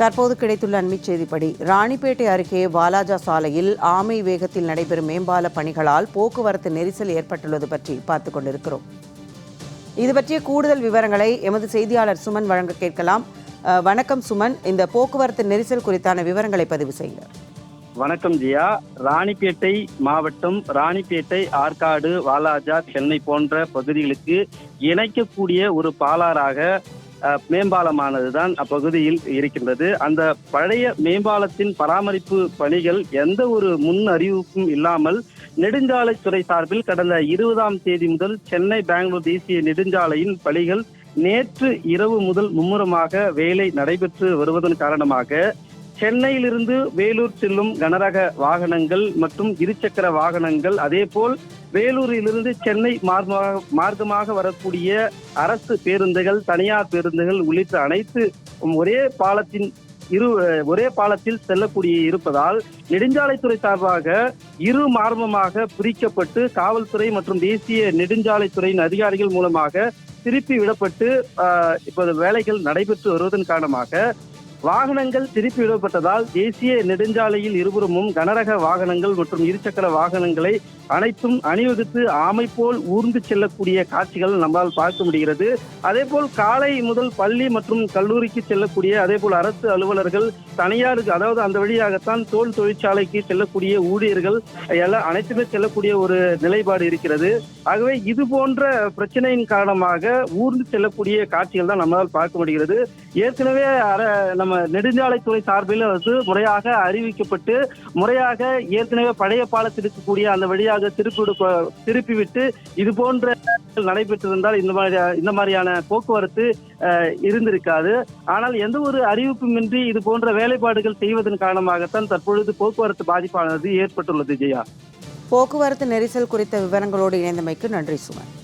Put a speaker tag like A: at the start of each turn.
A: தற்போது கிடைத்துள்ள அண்மைச் செய்திப்படி ராணிப்பேட்டை அருகே வாலாஜா சாலையில் ஆமை வேகத்தில் நடைபெறும் மேம்பால பணிகளால் போக்குவரத்து நெரிசல் ஏற்பட்டுள்ளது பற்றி பார்த்துக் கொண்டிருக்கிறோம். இது பற்றிய கூடுதல் விவரங்களை எமது செய்தியாளர் சுமன் வழங்க கேட்கலாம். வணக்கம் சுமன். இந்த போக்குவரத்து நெரிசல் குறித்தான விவரங்களை பதிவு செய்யுங்க.
B: வணக்கம் ஜியா. ராணிப்பேட்டை மாவட்டம் ராணிப்பேட்டை ஆற்காடு வாலாஜா சென்னை போன்ற பகுதிகளுக்கு இணைக்கக்கூடிய ஒரு பாலாறாக மேம்பாலமானது தான் அப்பகுதியில் இருக்கின்றது. அந்த பழைய மேம்பாலத்தின் பராமரிப்பு பணிகள் எந்த ஒரு முன் அறிவிப்பும் இல்லாமல் நெடுஞ்சாலைத்துறை சார்பில் கடந்த இருபதாம் தேதி முதல் சென்னை பெங்களூர் தேசிய நெடுஞ்சாலையின் பணிகள் நேற்று இரவு முதல் மும்முரமாக வேலை நடைபெற்று வருவதன் காரணமாக சென்னையிலிருந்து வேலூர் செல்லும் கனரக வாகனங்கள் மற்றும் இருசக்கர வாகனங்கள் அதேபோல் வேலூரிலிருந்து சென்னை மார்க்கமாக மார்க்கமாக வரக்கூடிய அரசு பேருந்துகள் தனியார் பேருந்துகள் உள்ளிட்ட அனைத்து ஒரே பாலத்தின் இரு ஒரே பாலத்தில் செல்லக்கூடிய இருப்பதால் நெடுஞ்சாலைத்துறை சார்பாக இரு மார்மமாக பிரிக்கப்பட்டு காவல்துறை மற்றும் தேசிய நெடுஞ்சாலைத்துறையின் அதிகாரிகள் மூலமாக திருப்பி விடப்பட்டு இப்போது வேலைகள் நடைபெற்று வருவதன் காரணமாக வாகனங்கள் திருப்பி விடப்பட்டதால் தேசிய நெடுஞ்சாலையில் இருபுறமும் கனரக வாகனங்கள் மற்றும் இருசக்கர வாகனங்களை அனைத்தும் அணிவகுத்து ஆமை போல் ஊர்ந்து செல்லக்கூடிய காட்சிகள் நம்மால் பார்க்க முடிகிறது. அதே போல் காலை முதல் பள்ளி மற்றும் கல்லூரிக்கு செல்லக்கூடிய அதே போல் அரசு அலுவலர்கள் தனியாருக்கு அதாவது அந்த வழியாகத்தான் தோல் தொழிற்சாலைக்கு செல்லக்கூடிய ஊழியர்கள் எல்லாம் அனைத்துமே செல்லக்கூடிய ஒரு நிலைப்பாடு இருக்கிறது. ஆகவே இது போன்ற பிரச்சனையின் காரணமாக ஊர்ந்து செல்லக்கூடிய காட்சிகள் தான் நம்மளால் பார்க்க முடிகிறது. ஏற்கனவே அர- நம்ம நெடுஞ்சாலைத்துறை சார்பில் வந்து முறையாக அறிவிக்கப்பட்டு முறையாக ஏற்கனவே பழைய பாலத்தில் இருக்கக்கூடிய அந்த வழியாக திருப்பி திருப்பிவிட்டு திருப்பி விட்டு இது போன்ற நடைபெற்றிருந்தால் இந்த மாதிரி இந்த மாதிரியான போக்குவரத்து இருந்திருக்காது. ஆனால் எந்த ஒரு அறிவிப்புமின்றி இது போன்ற வேலைப்பாடுகள் செய்வதன் காரணமாகத்தான் தற்பொழுது போக்குவரத்து பாதிப்பானது ஏற்பட்டுள்ளது ஜெயா.
A: போக்குவரத்து நெரிசல் குறித்த விவரங்களோடு இணைந்தமைக்கு நன்றி சுமன்.